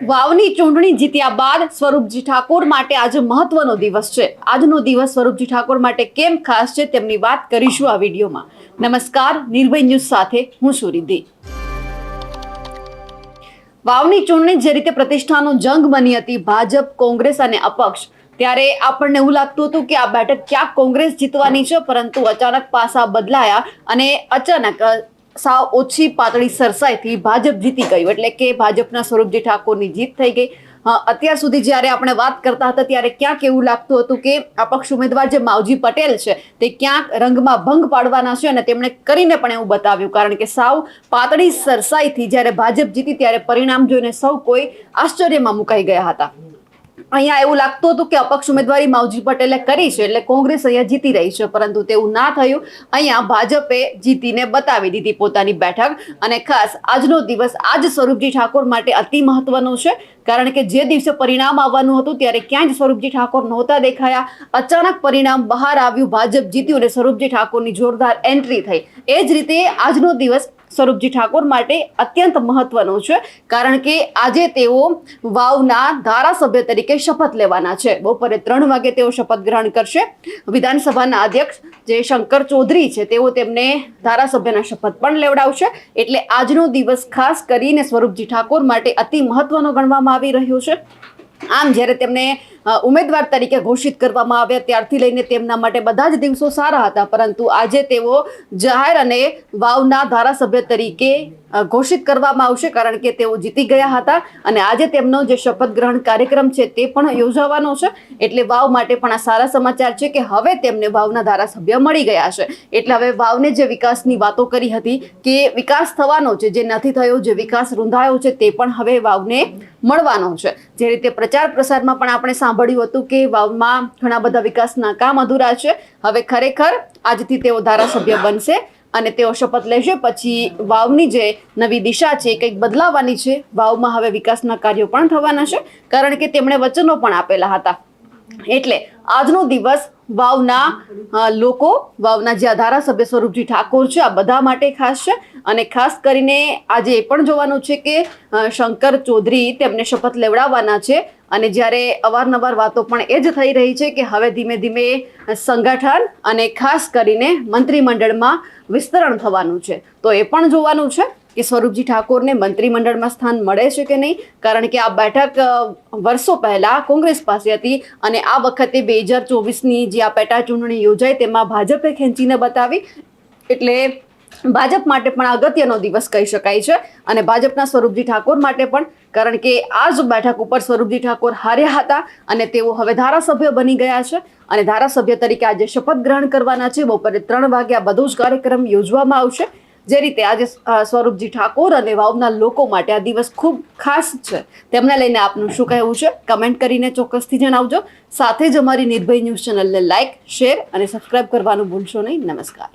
વાવની ચૂંટણી જીત્યા બાદ સ્વરૂપજી ઠાકોર માટે આજે મહત્વનો દિવસ છે. આજનો દિવસ સ્વરૂપજી ઠાકોર માટે કેમ ખાસ છે તેમની વાત કરીશું આ વિડીયોમાં. નમસ્કાર નિર્ભય ન્યૂઝ સાથે હું સુરિદ્ધિ વાવની ચૂંટણી જે રીતે પ્રતિષ્ઠાનો જંગ બની હતી, ભાજપ, કોંગ્રેસ અને અપક્ષ, ત્યારે આપણને એવું લાગતું હતું કે આ બેઠક ક્યાંક કોંગ્રેસ જીતવાની છે, પરંતુ અચાનક પાસા બદલાયા અને અચાનક સાવ ઓછી પાતળી સરસાઈથી ભાજપ જીતી ગયું, એટલે કે ભાજપના સ્વરૂપજી ઠાકોરની જીત થઈ ગઈ. અત્યાર સુધી જ્યારે આપણે વાત કરતા હતા ત્યારે ક્યાંક એવું લાગતું હતું કે અપક્ષ ઉમેદવાર જે માવજી પટેલ છે તે ક્યાંક રંગમાં ભંગ પાડવાના છે અને તેમણે કરીને પણ એવું બતાવ્યું. કારણ કે સાવ પાતળી સરસાઈથી જ્યારે ભાજપ જીતી ત્યારે પરિણામ જોઈને સૌ કોઈ આશ્ચર્યમાં મુકાઈ ગયા હતા. અહીંયા એવું લાગતું હતું કે અપક્ષ ઉમેદવારી માવજી પટેલે કરી છે એટલે કોંગ્રેસ અહીંયા જીતી રહી છે, પરંતુ તેવું ના થયું. અહીંયા ભાજપે જીતીને બતાવી દીધી પોતાની બેઠક અને ખાસ આજનો દિવસ આજ સ્વરૂપજી ઠાકોર માટે અતિ મહત્વનો છે, કારણ કે જે દિવસે પરિણામ આવવાનું હતું ત્યારે ક્યાંય જ સ્વરૂપજી ઠાકોર નહોતા દેખાયા. અચાનક પરિણામ બહાર આવ્યું, ભાજપ જીત્યું અને સ્વરૂપજી ઠાકોરની જોરદાર એન્ટ્રી થઈ. એ જ રીતે આજનો દિવસ સ્વરૂપજી ઠાકોર માટે અત્યંત મહત્વનો છે, કારણ કે આજે તેઓ વાવના ધારાસભ્ય તરીકે શપથ લેવાના છે. બપોરે ત્રણ વાગે તેઓ શપથ ગ્રહણ કરશે. વિધાનસભાના અધ્યક્ષ જે શંકર ચૌધરી છે, તેઓ તેમને ધારાસભ્યના શપથ પણ લેવડાવશે. એટલે આજનો દિવસ ખાસ કરીને સ્વરૂપજી ઠાકોર માટે અતિ મહત્વનો ગણવામાં આવી રહ્યો છે. આમ જ્યારે તેમને ઉમેદવાર તરીકે ઘોષિત કરવામાં આવ્યા. ત્યારથી લઈને તેમના માટે બધા જ દિવસો સારા હતા, પરંતુ આજે તેઓ જાહેર અને વાવના ધારાસભ્ય તરીકે ઘોષિત કરવામાં આવશે કારણ કે તેઓ જીતી ગયા હતા અને આજે તેમનો જે શપથ ગ્રહણ કાર્યક્રમ છે તે પણ યોજાવાનો છે. એટલે વાવ માટે પણ આ સારા સમાચાર છે કે હવે તેમને વાવના ધારાસભ્ય મળી ગયા છે. એટલે હવે વાવને જે વિકાસની વાતો કરી હતી કે વિકાસ થવાનો છે, જે નથી થયો, જે વિકાસ રૂંધાયો છે, તે પણ હવે વાવને મળવાનો છે. જે રીતે પ્રચાર પ્રસારમાં પણ આપણે સાંભળ્યું હતું કે વાવમાં ઘણા બધા વિકાસના કામ અધૂરા છે. હવે ખરેખર આજથી તેઓ ધારાસભ્ય બનશે અને તેઓ શપથ લેશે. પછી વાવની જે નવી દિશા છે, કંઈક બદલાવાની છે, વાવમાં હવે વિકાસના કાર્યો પણ થવાના છે. કારણ કે તેમણે વચનો પણ આપેલા હતા. એટલે આજનો દિવસ વાવના લોકો, વાવના જે ધારાસભ્ય સ્વરૂપજી ઠાકોર છે, આ બધા માટે ખાસ છે. અને ખાસ કરીને આજે એ પણ જોવાનું છે કે શંકર ચૌધરી તેમને શપથ લેવડાવવાના છે. અને જ્યારે અવારનવાર વાતો પણ એ જ થઈ રહી છે કે હવે ધીમે ધીમે સંગઠન અને ખાસ કરીને મંત્રીમંડળમાં વિસ્તરણ થવાનું છે. તો એ પણ જોવાનું છે. કે સ્વરૂપજી ઠાકોરને મંત્રીમંડળમાં સ્થાન મળે છે કે નહીં? કારણ કે આ બેઠક વર્ષો પહેલા કોંગ્રેસ પાસે હતી અને આ વખતે બે હજાર ચોવીસની જે આ પેટા ચૂંટણી યોજાઈ તેમાં ભાજપે ખેંચીને બતાવી. એટલે ભાજપ માટે પણ અગત્યનો દિવસ કહી શકાય છે અને ભાજપના સ્વરૂપજી ઠાકોર માટે પણ, કારણ કે આ જ બેઠક ઉપર સ્વરૂપજી ઠાકોર હાર્યા હતા અને તેઓ હવે ધારાસભ્ય બની ગયા છે. અને ધારાસભ્ય તરીકે આજે શપથ ગ્રહણ કરવાના છે. બપોરે ત્રણ વાગે આ બધો જ કાર્યક્રમ યોજવામાં આવશે. જે રીતે આજે સ્વરૂપજી ઠાકોર અને વાવના લોકો માટે આ દિવસ ખૂબ ખાસ છે. તેમને લઈને આપનું શું કહેવું છે? કમેન્ટ કરીને ચોક્કસથી જણાવજો. સાથે જ અમારી નિર્ભય ન્યૂઝ ચેનલને લાઇક શેર અને સબસ્ક્રાઇબ કરવાનું ભૂલશો નહીં. નમસ્કાર.